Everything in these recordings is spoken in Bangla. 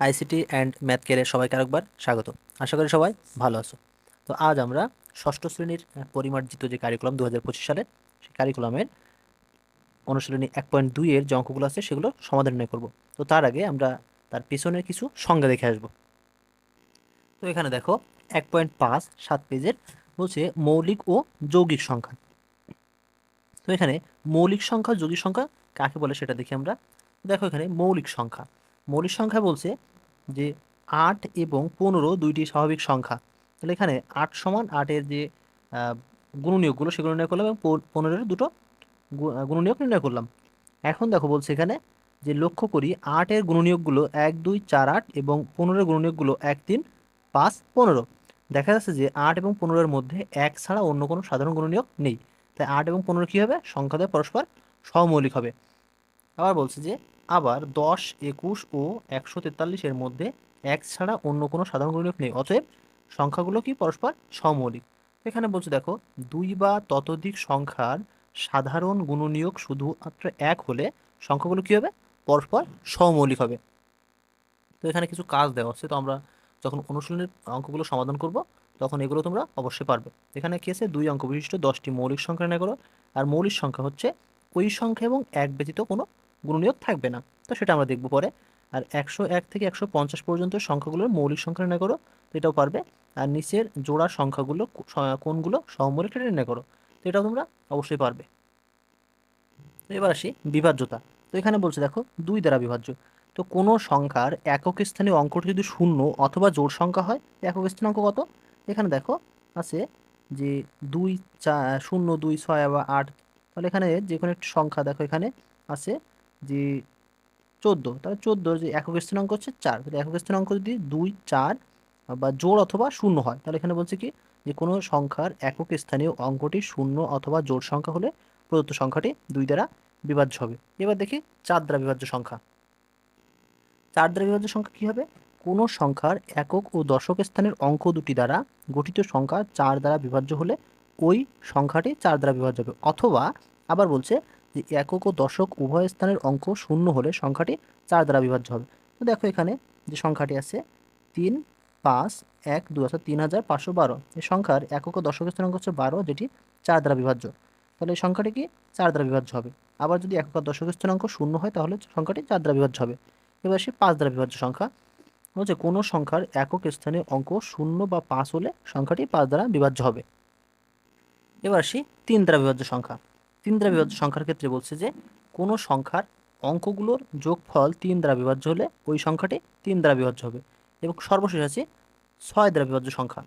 আইসিটি অ্যান্ড ম্যাথ কেয়ারে সবাইকে আরেকবার স্বাগত। আশা করি সবাই ভালো আছো। তো আজ আমরা ষষ্ঠ শ্রেণির পরিমার্জিত যে কারিকুলাম দু হাজার পঁচিশ সালের সেই কারিকুলামের অনুশীলনী এক পয়েন্ট দুইয়ের যে অঙ্কগুলো আছে, সেগুলো সমাধান নির্ণয় করব। তো তার আগে আমরা তার পেছনের কিছু সংজ্ঞা দেখে আসব। তো এখানে দেখো, এক পয়েন্ট পাঁচ, সাত পেজের বলছে মৌলিক ও যৌগিক সংখ্যা। তো এখানে মৌলিক সংখ্যা, যৌগিক সংখ্যা কাকে বলে সেটা দেখি আমরা। দেখো এখানে মৌলিক সংখ্যা। মৌলিক সংখ্যা বলছে যে আট এবং পনেরো দুইটি স্বাভাবিক সংখ্যা। তাহলে এখানে আট সমান আটের যে গুণনীয়কগুলো সেগুলো নির্ণয় করলাম এবং পনেরোর দুটো গুণনীয়ক নির্ণয় করলাম। এখন দেখো বলছে এখানে যে লক্ষ্য করি আটের গুণনীয়কগুলো এক, দুই, চার, আট এবং পনেরোর গুণনীয়কগুলো এক, তিন, পাঁচ, পনেরো। দেখা যাচ্ছে যে আট এবং পনেরোর মধ্যে এক ছাড়া অন্য কোনো সাধারণ গুণনীয়ক নেই। তাই আট এবং পনেরো কী হবে? সংখ্যাদের পরস্পর সহমৌলিক হবে। আবার বলছে যে আবার দশ, একুশ ও একশো তেতাল্লিশের মধ্যে এক ছাড়া অন্য কোনো সাধারণ গুণনীয়ক নেই। অতএব সংখ্যাগুলো কি পরস্পর সমমৌলিক এখানে বলছে দেখো, দুই বা ততোধিক সংখ্যার সাধারণ গুণনীয়ক শুধুমাত্র এক হলে সংখ্যাগুলো কি হবে? পরস্পর সমমৌলিক হবে। তো এখানে কিছু কাজ দেওয়া আছে। তো আমরা যখন অনুশীলনের অঙ্কগুলো সমাধান করব, তখন এগুলো তোমরা অবশ্যই পারবে। এখানে কি আছে? দুই অঙ্ক বিশিষ্ট, দশটি মৌলিক সংখ্যা নির্ণয় করো। আর মৌলিক সংখ্যা হচ্ছে ওই সংখ্যা এবং এক ব্যতীত কোনো গুণনীয়ক থাকবে না। তো সেটা আমরা দেখব পরে। আর একশো এক থেকে একশো পঞ্চাশ পর্যন্ত সংখ্যাগুলোর মৌলিক সংখ্যা নির্ণয় করো, এটাও পারবে। আর নিচের জোড়া সংখ্যাগুলো কোনগুলো সহমৌলিক নির্ণয় করো। তো এটাও তোমরা অবশ্যই পারবে। এবার আসি বিভাজ্যতা। তো এখানে বলছে দেখো, দুই দ্বারা বিভাজ্য। তো কোনো সংখ্যার একক স্থানীয় অঙ্কটি যদি শূন্য অথবা জোড় সংখ্যা হয় একক স্থানীয় অঙ্ক কত? এখানে দেখো, আছে যে দুই চা, শূন্য, দুই, ছয় বা আট। তাহলে এখানে যে কোনো একটি সংখ্যা দেখো এখানে আছে যে চোদ্দ, তাহলে চোদ্দোর যে একক স্থানীয় অঙ্ক হচ্ছে চার, তাহলে একক স্থানীয় অঙ্ক যদি দুই, চার বা জোড় অথবা শূন্য হয়, তাহলে এখানে বলছে কি? যে কোনো সংখ্যার একক স্থানীয় অঙ্কটি শূন্য অথবা জোড় সংখ্যা হলে প্রদত্ত সংখ্যাটি দুই দ্বারা বিভাজ্য হবে। এবার দেখি চার দ্বারা বিভাজ্য সংখ্যা। চার দ্বারা বিভাজ্য সংখ্যা কি হবে? কোনো সংখ্যার একক ও দশক স্থানের অঙ্ক দুটি দ্বারা গঠিত সংখ্যা চার দ্বারা বিভাজ্য হলে ওই সংখ্যাটি চার দ্বারা বিভাজ্য হবে। অথবা আবার বলছে যে একক ও দশক উভয় স্থানের অঙ্ক শূন্য হলে সংখ্যাটি চার দ্বারা বিভাজ্য হবে। তো দেখো এখানে যে সংখ্যাটি আছে, তিন, পাঁচ, এক দু অর্থাৎ তিন হাজার পাঁচশো বারো। এই সংখ্যার একক ও দশক স্থানাঙ্ক হচ্ছে বারো, যেটি চার দ্বারা বিভাজ্য। তাহলে এই সংখ্যাটি কি? চার দ্বারা বিভাজ্য হবে। আবার যদি একক দশক স্থানাঙ্ক শূন্য হয়, তাহলে সংখ্যাটি চার দ্বারা বিভাজ্য হবে। এবার আসি পাঁচ দ্বারা বিভাজ্য সংখ্যা। বলছে কোনো সংখ্যার একক স্থানে অঙ্ক শূন্য বা পাঁচ হলে সংখ্যাটি পাঁচ দ্বারা বিভাজ্য হবে। এবার আসি তিন দ্বারা বিভাজ্য সংখ্যা। তিন দ্বারা বিভাজ্য সংখ্যার ক্ষেত্রে বলছে যে, কোনো সংখ্যার অঙ্কগুলোর যোগফল তিন দ্বারা বিভাজ্য হলে ওই সংখ্যাটি তিন দ্বারা বিভাজ্য হবে। এবং সর্বশেষ আছে ছয় দ্বারা বিভাজ্য সংখ্যা।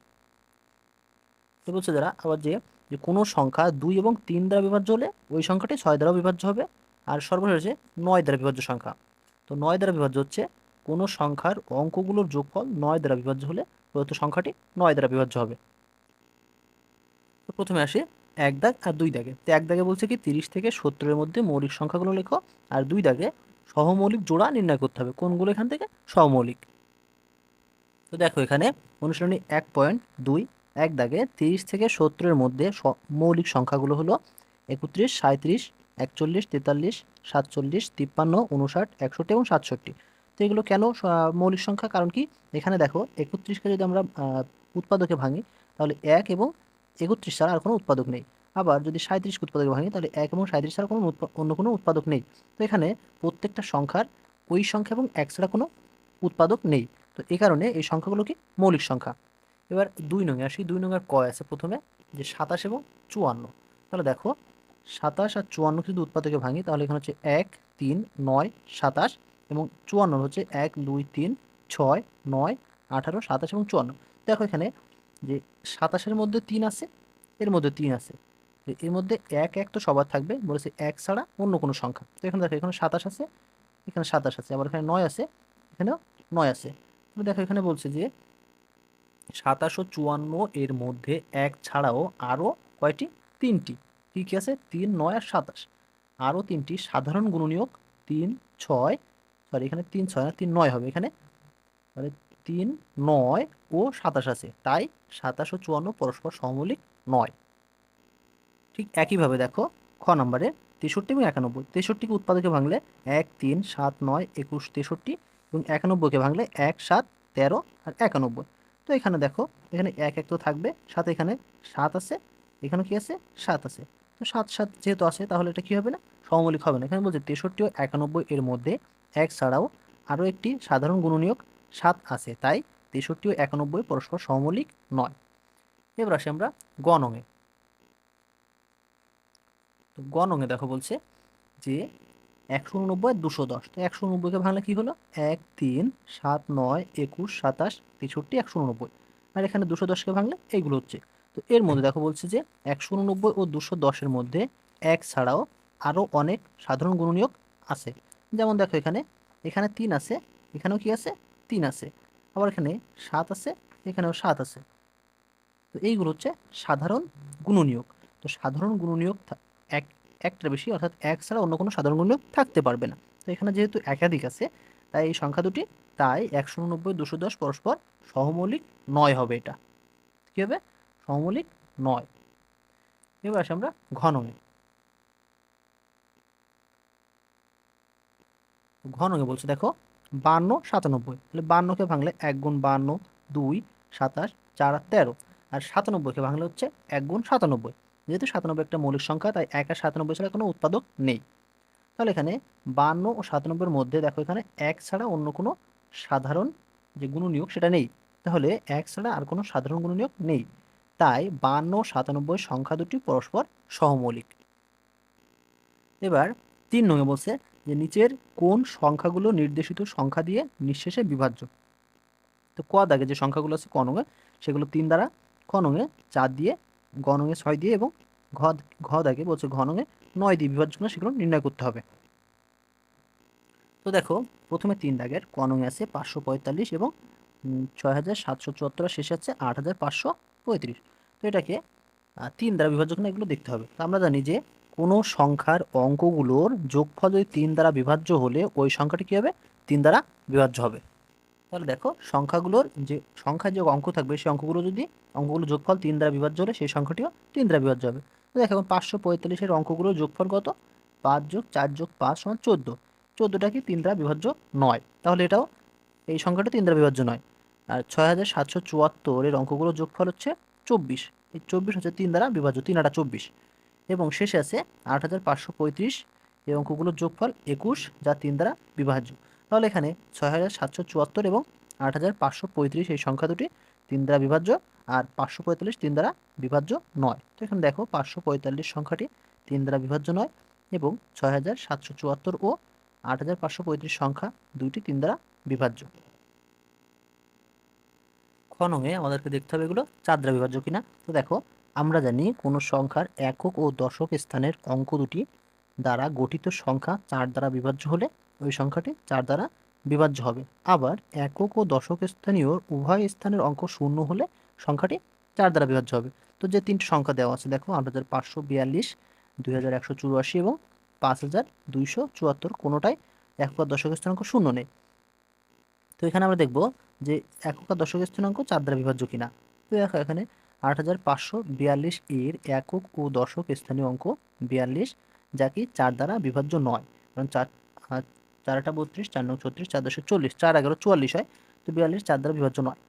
তো বলছে যারা, আবার যে যে কোনো সংখ্যা দুই এবং তিন দ্বারা বিভাজ্য হলে ওই সংখ্যাটি ছয় দ্বারা বিভাজ্য হবে। আর সর্বশেষ আছে নয় দ্বারা বিভাজ্য সংখ্যা। তো নয় দ্বারা বিভাজ্য হচ্ছে কোনো সংখ্যার অঙ্কগুলোর যোগফল নয় দ্বারা বিভাজ্য হলে প্রদত্ত সংখ্যাটি নয় দ্বারা বিভাজ্য হবে। তো প্রথমে আসি এক দাগ আর দুই দাগে। তো এক দাগে বলছে কি, তিরিশ থেকে সত্তরের মধ্যে মৌলিক সংখ্যাগুলো লেখো আর দুই দাগে সহমৌলিক জোড়া নির্ণয় করতে হবে। কোনগুলো এখান থেকে? সহমৌলিক। তো দেখো এখানে অনুশীলনী এক পয়েন্ট দুই, এক দাগে তিরিশ থেকে সত্তরের মধ্যে মৌলিক সংখ্যাগুলো হলো একত্রিশ সাঁত্রিশ একচল্লিশ, তেতাল্লিশ, সাতচল্লিশ, তিপ্পান্ন, উনষাট, একষট্টি এবং সাতষট্টি। তো এগুলো কেন মৌলিক সংখ্যা? কারণ কি, এখানে দেখো একত্রিশকে যদি আমরা উৎপাদকে ভাঙি, তাহলে এক এবং একত্রিশ ছাড়া আর কোনো উৎপাদক নেই। আবার যদি সাঁত্রিশকে উৎপাদকে ভাঙি, তাহলে এক এবং সাঁত্রিশ ছাড়া কোনো অন্য কোনো উৎপাদক নেই। তো এখানে প্রত্যেকটা সংখ্যার ওই সংখ্যা এবং এক ছাড়া কোনো উৎপাদক নেই। তো এই কারণে এই সংখ্যাগুলো কি? মৌলিক সংখ্যা। এবার দুই নঙে আসি। দুই নঙের কয় আছে প্রথমে, যে সাতাশ এবং চুয়ান্ন। তাহলে দেখো, সাতাশ আর চুয়ান্ন যদি উৎপাদকে ভাঙি, তাহলে এখানে হচ্ছে এক, তিন, নয়, সাতাশ এবং চুয়ান্ন হচ্ছে এক, দুই, তিন, ছয়, নয়, আঠারো, সাতাশ এবং চুয়ান্ন। দেখো এখানে যে সাতাশের মধ্যে তিন আছে, এর মধ্যে তিন আছে। এর মধ্যে এক এক তো সবার থাকবে, বলেছে এক ছাড়া অন্য কোনো সংখ্যা। তো এখানে দেখো, এখানে সাতাশ আছে, এখানে সাতাশ আছে, আবার এখানে নয় আছে, এখানেও নয় আছে। তো দেখো, এখানে বলছে যে সাতাশো চুয়ান্ন এর মধ্যে এক ছাড়াও আরও কয়টি? তিনটি। কী কী আছে? তিন, নয় আর সাতাশ। আরও তিনটি, সাধারণ গুণনীয়ক তিন, ছয় সরি এখানে তিন, ছয় না তিন, নয় হবে। এখানে তাহলে তিন, নয় ও সাতাশ আছে। তাই সাতাশ ও চুয়ান্ন পরস্পর সমমৌলিক নয়। ঠিক একইভাবে দেখো, খ নম্বরে তেষট্টি এবং একানব্বই। তেষট্টিকে উৎপাদকে ভাঙলে এক, তিন, সাত, নয়, একুশ, তেষট্টি এবং একানব্বইকে ভাঙলে এক, সাত, তেরো আর একানব্বই। তো এখানে দেখো, এখানে এক এক তো থাকবে, সাথে এখানে সাত আছে, এখানে কি আছে? সাত আছে। তো সাত সাত যেহেতু আছে, তাহলে এটা কি হবে না? সমমৌলিক হবে না। এখানে বলছে তেষট্টি ও একানব্বই এর মধ্যে এক ছাড়াও আরও একটি সাধারণ গুণনীয়ক সাত আছে, তাই তেষট্টি ও একানব্বই পরস্পর সমমৌলিক নয়। এবার আসি আমরা গণঙে তো গণঙে দেখো বলছে যে একশো উননব্বই দুশো দশ। তো একশো উননব্বইকে ভাঙলে কী হলো? এক, তিন, সাত, নয়, একুশ, সাতাশ, তেষট্টি, একশো উনব্বই আর এখানে দুশো দশকে ভাঙলে এইগুলো হচ্ছে। তো এর মধ্যে দেখো বলছে যে একশো উননব্বই ও দুশো দশের মধ্যে এক ছাড়াও আরও অনেক সাধারণ গুণনীয়ক আছে। যেমন দেখো এখানে এখানে তিন আছে, এখানেও কি আছে? তিন আছে। আবার এখানে সাত আছে, এখানেও সাত আছে। তো এইগুলো হচ্ছে সাধারণ গুণনীয়ক। তো সাধারণ গুণনীয়ক এক একটার বেশি, অর্থাৎ এক ছাড়া অন্য কোনো সাধারণ গুণনীয়ক থাকতে পারবে না। তো এখানে যেহেতু একাধিক আছে, তাই এই সংখ্যা দুটি, তাই একশো উননব্বই দুশো দশ পরস্পর সহমৌলিক নয় হবে এটা। কী হবে? সহমৌলিক নয়। এবার আসি আমরা ঘনঙে ঘনঙে বলছে, দেখো বান্ন, সাতানব্বই। তাহলে বান্নকে ভাঙলে এক গুণ বান্ন, দুই, সাতাশ, চার, তেরো। আর সাতানব্বইকে ভাঙলে হচ্ছে এক গুণ সাতানব্বই। যেহেতু সাতানব্বই একটা মৌলিক সংখ্যা, তাই এক আর সাতানব্বই ছাড়া কোনো উৎপাদক নেই। তাহলে এখানে বান্ন ও সাতানব্বইয়ের মধ্যে দেখো এখানে এক ছাড়া অন্য কোনো সাধারণ যে গুণনীয়ক সেটা নেই। তাহলে এক ছাড়া আর কোনো সাধারণ গুণনীয়ক নেই। তাই বান্ন সাতানব্বই সংখ্যা দুটি পরস্পর সহমৌলিক এবার তিন নঙে বলছে যে নিচের কোন সংখ্যাগুলো নির্দেশিত সংখ্যা দিয়ে নিঃশেষে বিভাজ্য। তো ক দাগে যে সংখ্যাগুলো আছে ক নঙে সেগুলো তিন দ্বারা ক নঙে চার দিয়ে গ নঙে ছয় দিয়ে এবং ঘ ঘ দাগে বলছে ঘ নঙে নয় দিয়ে বিভাজ্য কিনা সেগুলো নির্ণয় করতে হবে। তো দেখো, প্রথমে তিন দাগের ক নঙে আছে পাঁচশো পঁয়তাল্লিশ এবং ছয় হাজার সাতশো চুয়াত্তর শেষে আছে আট হাজার পাঁচশো পঁয়ত্রিশ। তো এটাকে তিন দ্বারা বিভাজ্য কিনা এগুলো দেখতে হবে। তো আমরা জানি যে কোনো সংখ্যার অঙ্কগুলোর যোগফল যদি তিন দ্বারা বিভাজ্য হলে ওই সংখ্যাটি কী হবে? তিন দ্বারা বিভাজ্য হবে। তাহলে দেখো, সংখ্যাগুলোর যে, সংখ্যার যে অঙ্ক থাকবে, সেই অঙ্কগুলো যদি, অঙ্কগুলো যোগফল তিন দ্বারা বিভাজ্য হলে সেই সংখ্যাটিও তিন দ্বারা বিভাজ্য হবে। দেখো, এখন পাঁচশো পঁয়তাল্লিশের অঙ্কগুলোর যোগফল কত? পাঁচ যোগ চার যোগ পাঁচ সমান চোদ্দ। চোদ্দোটা কি তিন দ্বারা বিভাজ্য নয়। তাহলে এটাও, এই সংখ্যাটা তিন দ্বারা বিভাজ্য নয়। আর ছয় হাজার সাতশো চুয়াত্তরের অঙ্কগুলোর যোগফল হচ্ছে চব্বিশ। এই চব্বিশ হচ্ছে তিন দ্বারা বিভাজ্য, তিন আটা চব্বিশ। এবং শেষে আছে আট হাজার পাঁচশো পঁয়ত্রিশ এই অঙ্কগুলোর যোগফল একুশ যা তিন দ্বারা বিভাজ্য। তাহলে এখানে ছয় হাজার সাতশো চুয়াত্তর এবং আট হাজার পাঁচশো পঁয়ত্রিশ এই সংখ্যা দুটি তিন দ্বারা বিভাজ্য আর পাঁচশো পঁয়তাল্লিশ তিন দ্বারা বিভাজ্য নয়। তো এখানে দেখো পাঁচশো পঁয়তাল্লিশ সংখ্যাটি তিন দ্বারা বিভাজ্য নয় এবং ছয় হাজার সাতশো চুয়াত্তর ও আট হাজার পাঁচশো পঁয়ত্রিশ সংখ্যা দুইটি তিন দ্বারা বিভাজ্য। খনঙে আমাদেরকে দেখতে হবে এগুলো চার দ্বারা বিভাজ্য কিনা। তো দেখো আমরা জানি কোনো সংখ্যার একক ও দশক স্থানের অঙ্ক দুটি দ্বারা গঠিত সংখ্যা চার দ্বারা বিভাজ্য হলে ওই সংখ্যাটি চার দ্বারা বিভাজ্য হবে। আবার একক ও দশক স্থানীয় উভয় স্থানের অঙ্ক শূন্য হলে সংখ্যাটি চার দ্বারা বিভাজ্য হবে। তো যে তিনটি সংখ্যা দেওয়া আছে, দেখো আট হাজার পাঁচশো বিয়াল্লিশ, দুই হাজার একশো চুরাশি এবং পাঁচ হাজার দুইশো চুয়াত্তর কোনোটাই একক আর দশক স্থানাঙ্ক শূন্য নেই। তো এখানে আমরা দেখব যে একক আর দশক স্থানাঙ্ক চার দ্বারা বিভাজ্য কিনা। তো দেখো এখানে আট হাজার পাঁচশো বিয়াল্লিশ এর একক ও দশক স্থানীয় অঙ্ক বিয়াল্লিশ, যা কি চার দ্বারা বিভাজ্য নয়। কারণ চার চারটা বত্রিশ, চার নং ছত্রিশ, চার দশক চল্লিশ, চার এগারো চুয়াল্লিশ হয়, তো বিয়াল্লিশ চার দ্বারা বিভাজ্য নয়।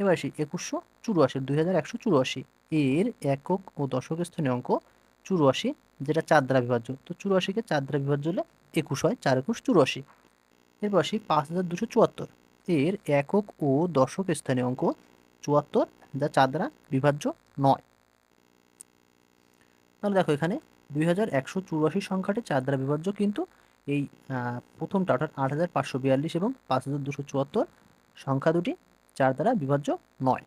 এবার আসি, একুশশো চুরাশি, দুই হাজার একশো চুরাশি এর একক ও দশক স্থানীয় অঙ্ক চুরাশি, যেটা চার দ্বারা বিভাজ্য। তো চুরাশিকে চার দ্বারা বিভাজ্য হলে একুশ হয়, চার একুশ চুরাশি। এরপর আসি, পাঁচ হাজার দুশো চুয়াত্তর এর একক ও দশক স্থানীয় অঙ্ক চুয়াত্তর যা চার দ্বারা বিভাজ্য নয়। তাহলে দেখো এখানে দুই হাজার একশো চুরাশি সংখ্যাটি চার দ্বারা বিভাজ্য, কিন্তু এই প্রথমটা অর্থাৎ আট হাজার পাঁচশো বিয়াল্লিশ এবং পাঁচ হাজার দুশো চুয়াত্তর সংখ্যা দুটি চার দ্বারা বিভাজ্য নয়।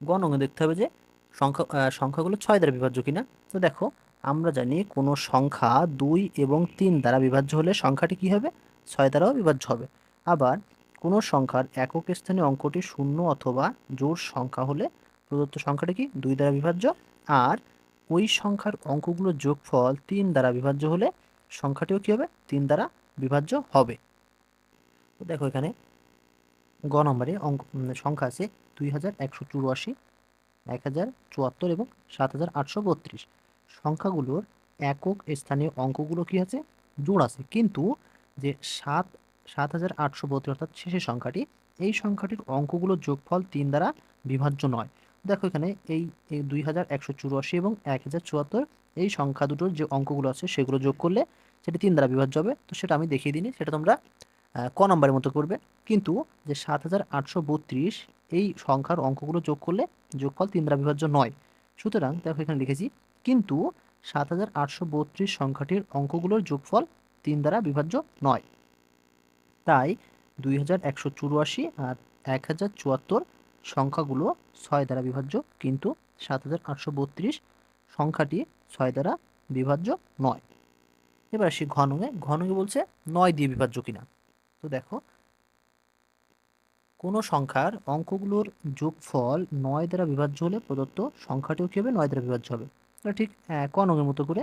গণঙ্গে দেখতে হবে যে সংখ্যা সংখ্যাগুলো ছয় দ্বারা বিভাজ্য কিনা। তো দেখো, আমরা জানি কোনো সংখ্যা দুই এবং তিন দ্বারা বিভাজ্য হলে সংখ্যাটি কী হবে? ছয় দ্বারাও বিভাজ্য হবে। আবার কোনো সংখ্যার একক স্থানীয় অঙ্কটি শূন্য অথবা জোর সংখ্যা হলে প্রদত্ত সংখ্যাটি কি? দুই দ্বারা বিভাজ্য। আর ওই সংখ্যার অঙ্কগুলোর যোগফল তিন দ্বারা বিভাজ্য হলে সংখ্যাটিও কী হবে? তিন দ্বারা বিভাজ্য হবে। তো দেখো এখানে গ নম্বরে অঙ্ক সংখ্যা আছে দুই হাজার একশো চুরাশি, এক হাজার চুয়াত্তর এবং সাত হাজার আটশো বত্রিশ। সংখ্যাগুলোর একক স্থানীয় অঙ্কগুলো কি আছে? জোড় আছে। কিন্তু যে সাত সাত হাজার আটশো বত্রিশ, অর্থাৎ শেষের সংখ্যাটি। এই সংখ্যাটির অঙ্কগুলোর যোগফল তিন দ্বারা বিভাজ্য নয়। দেখো এখানে এই দুই হাজার একশো চুরাশি এবং এক হাজার চুয়াত্তর, এই সংখ্যা দুটোর যে অঙ্কগুলো আছে সেগুলো যোগ করলে সেটি তিন দ্বারা বিভাজ্য হবে। তো সেটা আমি দেখিয়ে দিই সেটা তোমরা ক নম্বরের মতো করবে। কিন্তু যে সাত হাজার আটশো বত্রিশ, এই সংখ্যার অঙ্কগুলো যোগ করলে যোগফল তিন দ্বারা বিভাজ্য নয়। সুতরাং দেখো এখানে লিখেছি, কিন্তু সাত হাজার আটশো বত্রিশ সংখ্যাটির অঙ্কগুলোর যোগফল তিন দ্বারা বিভাজ্য নয়। তাই দুই হাজার একশো চুরাশি আর এক হাজার চুয়াত্তর সংখ্যাগুলো ছয় দ্বারা বিভাজ্য কিন্তু সাত হাজার আটশো বত্রিশ সংখ্যাটি ছয় দ্বারা বিভাজ্য নয়। এবার আসি ঘনকে ঘনকে বলছে নয় দিয়ে বিভাজ্য কিনা। তো দেখো কোনো সংখ্যার অঙ্কগুলোর যোগফল নয় দ্বারা বিভাজ্য হলে প্রদত্ত সংখ্যাটিও কী হবে? নয় দ্বারা বিভাজ্য হবে। ঠিক আহ, ক নঙের মতো করে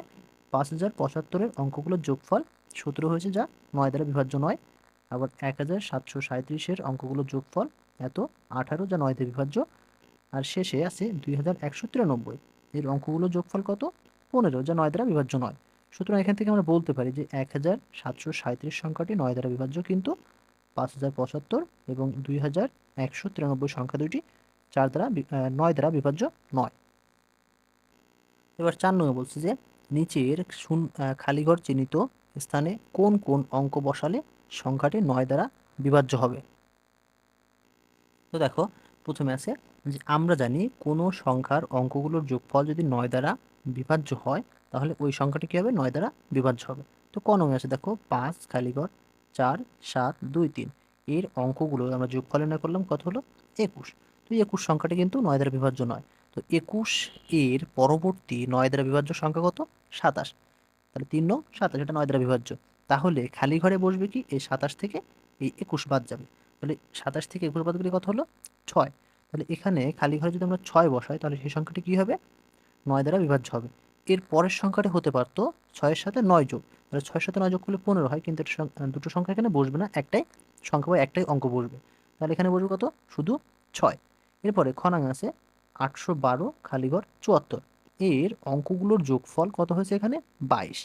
পাঁচ হাজার পঁচাত্তরের অঙ্কগুলোর যোগফল সতেরো হয়েছে যা নয় দ্বারা বিভাজ্য নয়। আবার এক হাজার সাতশো সাঁত্রিশের অঙ্কগুলোর যোগফল এত আঠারো যা নয় বিভাজ্য। আর শেষে আছে দুই হাজার একশো তিরানব্বই। এর অঙ্কগুলোর যোগফল কত? পনেরো যা নয় দ্বারা বিভাজ্য নয়। সুতরাং এখান থেকে আমরা বলতে পারি যে এক হাজার সাতশো সাঁত্রিশ সংখ্যাটি নয় দ্বারা বিভাজ্য কিন্তু পাঁচ হাজার পঁচাত্তর এবং দুই হাজার একশো তিরানব্বই সংখ্যা দুটি চার দ্বারা নয় দ্বারা বিভাজ্য নয়। এবার চার নম্বর বলছে যে নিচের খালিঘর চিহ্নিত স্থানে কোন কোন অঙ্ক বসালে সংখ্যাটি নয় দ্বারা বিভাজ্য হবে। তো দেখো, প্রথমে আছে যে আমরা জানি কোনো সংখ্যার অঙ্কগুলোর যোগফল যদি নয় দ্বারা বিভাজ্য হয়, তাহলে ওই সংখ্যাটি কী হবে? নয় দ্বারা বিভাজ্য হবে। তো কোন অঙ্কে আছে দেখো, পাঁচ খালিঘর চার, সাত, দুই, তিন। এর অঙ্কগুলো আমরা যোগফল নির্ণয় করলাম, কত হলো? একুশ। তো একুশ সংখ্যাটি কিন্তু নয় দ্বারা বিভাজ্য নয়। তো একুশ এর পরবর্তী নয় দ্বারা বিভাজ্য সংখ্যা কত? সাতাশ। তাহলে তিন নং সাতাশ, এটা নয় দ্বারা বিভাজ্য। তাহলে খালি ঘরে বসবে কি এই সাতাশ থেকে এই একুশ বাদ যাবে? তাহলে সাতাশ থেকে একুশ বাদ গেলে কত হলো? ছয়। তাহলে এখানে খালি ঘরে যদি আমরা ছয় বসাই, তাহলে সেই সংখ্যাটি কী হবে? নয় দ্বারা বিভাজ্য হবে। এর পরের সংখ্যাটি হতে পারতো ছয়ের সাথে নয় যোগ। তাহলে ছয়ের সাথে নয় যোগ করলে পনেরো হয়, কিন্তু দুটো সংখ্যা এখানে বসবে না, একটাই সংখ্যা বা একটাই অঙ্ক বসবে। তাহলে এখানে বসবে কত? শুধু ছয়। এরপরে খনাং আছে আটশো বারো খালিঘর চুয়াত্তর। এর অঙ্কগুলোর যোগফল কত হয়েছে এখানে? বাইশ।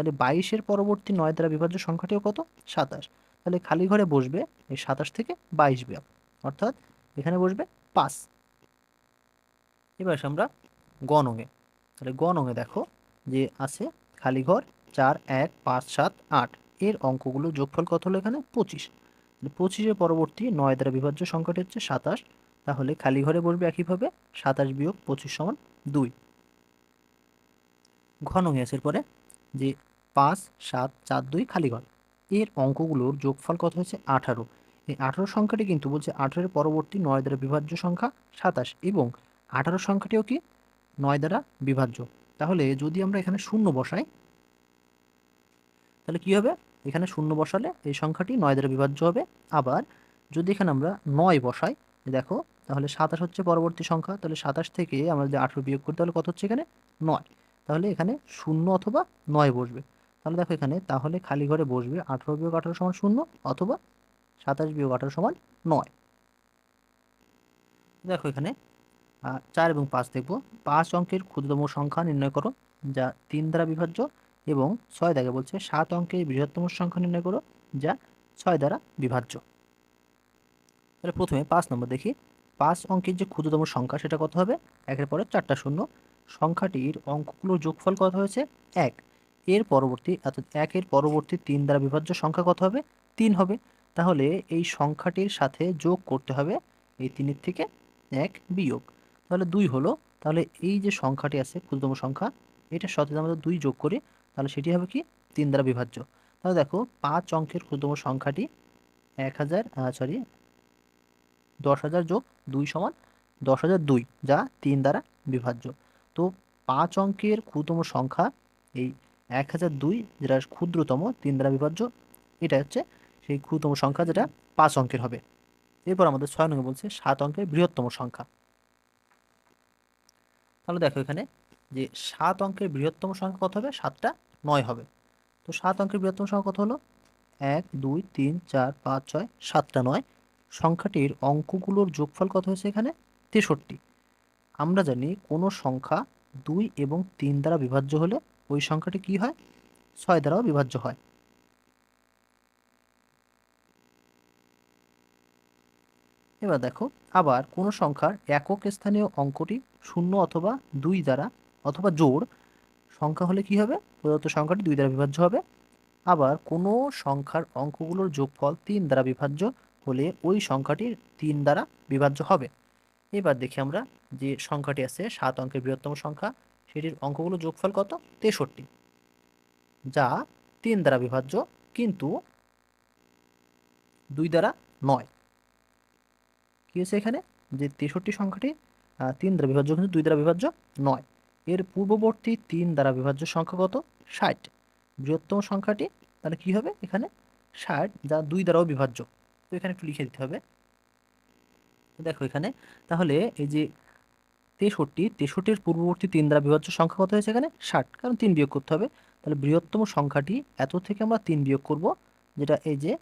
তাহলে বাইশের পরবর্তী নয় দ্বারা বিভাজ্য সংখ্যাটিও কত? সাতাশ। তাহলে খালি ঘরে বসবে এই সাতাশ থেকে বাইশ বিয়োগ। অর্থাৎ এখানে বসবে পাঁচ। এবার আমরা গণঙে তাহলে গণঙে দেখো যে আছে খালি ঘর চার, এক, পাঁচ, সাত, আট। এর অঙ্কগুলো যোগফল কত হলো এখানে? পঁচিশ। পঁচিশের পরবর্তী নয় দ্বারা বিভাজ্য সংখ্যাটি হচ্ছে সাতাশ। তাহলে খালি ঘরে বসবে একইভাবে সাতাশ বিয়োগ পঁচিশ সমান দুই। ঘন আছে পরে যে পাঁচ, সাত, চার, দুই খালি ঘর এর অঙ্কগুলোর যোগফল কত হচ্ছে আঠারো। এই আঠারো সংখ্যাটি কিন্তু বলছে আঠারোর পরবর্তী নয় দ্বারা বিভাজ্য সংখ্যা সাতাশ এবং আঠারো সংখ্যাটিও কি? নয় দ্বারা বিভাজ্য। তাহলে যদি আমরা এখানে শূন্য বসাই, তাহলে কি হবে? এখানে শূন্য বসালে এই সংখ্যাটি নয় দ্বারা বিভাজ্য হবে। আবার যদি এখানে আমরা নয় বসাই, দেখো, তাহলে সাতাশ হচ্ছে পরবর্তী সংখ্যা, তাহলে সাতাশ থেকে আমরা যদি আঠেরো বিয়োগ করি, তাহলে কত হচ্ছে এখানে? নয়। তাহলে এখানে শূন্য অথবা নয় বসবে। তাহলে দেখো এখানে, তাহলে খালি ঘরে বসবে আঠেরো বিয়োগ আঠারো সমান শূন্য অথবা সাতাশ বিয়োগ আঠারো সমান নয়। দেখো এখানে চার এবং পাঁচ দেখব। পাঁচ অঙ্কের ক্ষুদ্রতম সংখ্যা নির্ণয় করো, যা তিন দ্বারা বিভাজ্য এবং ছয় দাগে বলছে সাত অঙ্কের বৃহত্তম সংখ্যা নির্ণয় করো, যা ছয় দ্বারা বিভাজ্য। তাহলে প্রথমে পাঁচ নম্বর দেখি। পাঁচ অঙ্কের যে ক্ষুদ্রতম সংখ্যা, সেটা কত হবে? একের পরে চারটা শূন্য। সংখ্যাটির অঙ্কগুলোর যোগফল কত হয়েছে? এক। এর পরবর্তী, অর্থাৎ একের পরবর্তী তিন দ্বারা বিভাজ্য সংখ্যা কত হবে? তিন হবে। তাহলে এই সংখ্যাটির সাথে যোগ করতে হবে এই তিনের থেকে এক বিয়োগ। তাহলে দুই হলো। তাহলে এই যে সংখ্যাটি আছে, ক্ষুদ্রতম সংখ্যা সাথে যদি আমরা দুই যোগ করি, তাহলে সেটি হবে কি? তিন দ্বারা বিভাজ্য তাহলে দেখো, পাঁচ অঙ্কের ক্ষুদ্রতম সংখ্যাটি এক হাজার সরি দশ হাজার যোগ দুই সমান দশ হাজার দুই, যা তিন দ্বারা বিভাজ্য তো পাঁচ অঙ্কের ক্ষুদ্রতম সংখ্যা, এই এক হাজার দুই, যেটা ক্ষুদ্রতম, তিন দ্বারা বিভাজ্য, এটা হচ্ছে সেই ক্ষুদ্রতম সংখ্যা যেটা পাঁচ অঙ্কের হবে। এরপর আমাদের ছয় নম্বর বলছে সাত অঙ্কের বৃহত্তম সংখ্যা। তাহলে দেখো এখানে যে সাত অঙ্কের বৃহত্তম সংখ্যা কত হবে? সাতটা নয় হবে। তো সাত অঙ্কের বৃহত্তম সংখ্যা কত হলো? এক, দুই, তিন, চার, পাঁচ, ছয়, সাতটা নয়। সংখ্যাটির অঙ্কগুলোর যোগফল কত হয়েছে এখানে? তেষট্টি। আমরা জানি কোনো সংখ্যা দুই এবং তিন দ্বারা বিভাজ্য হলে ওই সংখ্যাটি কি হয়? ছয় দ্বারাও বিভাজ্য হয়। এবার দেখো, আবার কোনো সংখ্যার একক স্থানীয় অঙ্কটি শূন্য অথবা দুই দ্বারা অথবা জোড় সংখ্যা হলে কি হবে? প্রদত্ত সংখ্যাটি দুই দ্বারা বিভাজ্য হবে। আবার কোনো সংখ্যার অঙ্কগুলোর যোগফল তিন দ্বারা বিভাজ্য হলে ওই সংখ্যাটি তিন দ্বারা বিভাজ্য হবে। এবার দেখি আমরা যে সংখ্যাটি আছে, সাত অঙ্কের বৃহত্তম সংখ্যা সেটির অঙ্কগুলো যোগফল কত? তেষট্টি। যা তিন দ্বারা বিভাজ্য, কিন্তু দুই দ্বারা নয়। কি হয়েছে এখানে? যে তেষট্টি সংখ্যাটি তিন দ্বারা বিভাজ্য, কিন্তু দুই দ্বারা বিভাজ্য নয়। এর পূর্ববর্তী তিন দ্বারা বিভাজ্য সংখ্যা কত? ষাট। বৃহত্তম সংখ্যাটি তাহলে কি হবে এখানে? ষাট, যা দুই দ্বারাও বিভাজ্য। তো এখানে একটু লিখে দিতে হবে। দেখো এখানে, তাহলে এই যে তেষট্টি, তেষট্টির পূর্ববর্তী তিন দ্বারা বিভাজ্য সংখ্যা কত হয়েছে এখানে? ষাট। কারণ তিন বিয়োগ করতে হবে। তাহলে বৃহত্তম সংখ্যাটি এত থেকে আমরা তিন বিয়োগ করব, যেটা এই যে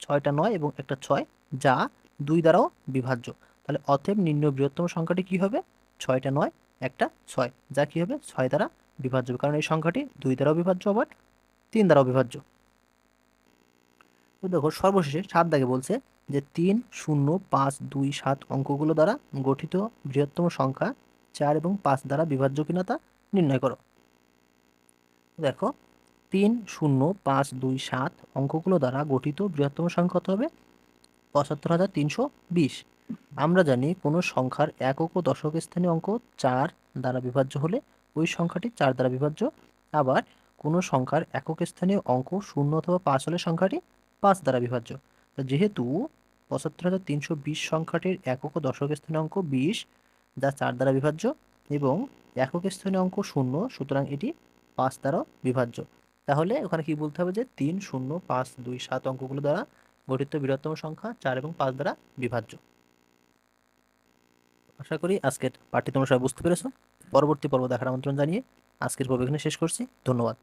ছয়টা নয় এবং একটা ছয়, যা দুই দ্বারাও বিভাজ্য। তাহলে অতএব নিম্ন বৃহত্তম সংখ্যাটি কি হবে? ছয়টা নয়, একটা ছয়। যা কি হবে? ছয় দ্বারা বিভাজ্য কারণ এই সংখ্যাটি দুই দ্বারাও বিভাজ্য আবার তিন দ্বারাও বিভাজ্য। দেখো সর্বশেষে সাত দাগে বলছে যে তিন, শূন্য, পাঁচ, দুই, সাত অঙ্কগুলো দ্বারা গঠিত বৃহত্তম সংখ্যা চার এবং পাঁচ দ্বারা বিভাজ্য কিনা তা নির্ণয় করো। দেখো, তিন, শূন্য, পাঁচ, দুই, সাত অঙ্কগুলো দ্বারা গঠিত বৃহত্তম সংখ্যা কত হবে? পঁচাত্তর হাজার তিনশো বিশ। আমরা জানি কোনো সংখ্যার একক ও দশক স্থানীয় অঙ্ক চার দ্বারা বিভাজ্য হলে ওই সংখ্যাটি চার দ্বারা বিভাজ্য। আবার কোনো সংখ্যার একক স্থানীয় অঙ্ক শূন্য অথবা পাঁচ হলে সংখ্যাটি পাঁচ দ্বারা বিভাজ্য। যেহেতু পঁচাত্তর হাজার তিনশো বিশ সংখ্যাটির একক ও দশক স্থানীয় অঙ্ক বিশ, যা চার দ্বারা বিভাজ্য এবং একক স্থানীয় অঙ্ক শূন্য, সুতরাং এটি পাঁচ দ্বারাও বিভাজ্য। তাহলে ওখানে কি বলতে হবে যে তিন, শূন্য, পাঁচ, দুই, সাত অঙ্কগুলো দ্বারা গঠিত বৃহত্তম সংখ্যা চার এবং পাঁচ দ্বারা বিভাজ্য। আশা করি আজকের পাঠটি তোমরা সবাই বুঝতে পেরেছ। পরবর্তী পর্ব দেখার আমন্ত্রণ জানিয়ে আজকের পর্ব এখানে শেষ করছি। ধন্যবাদ।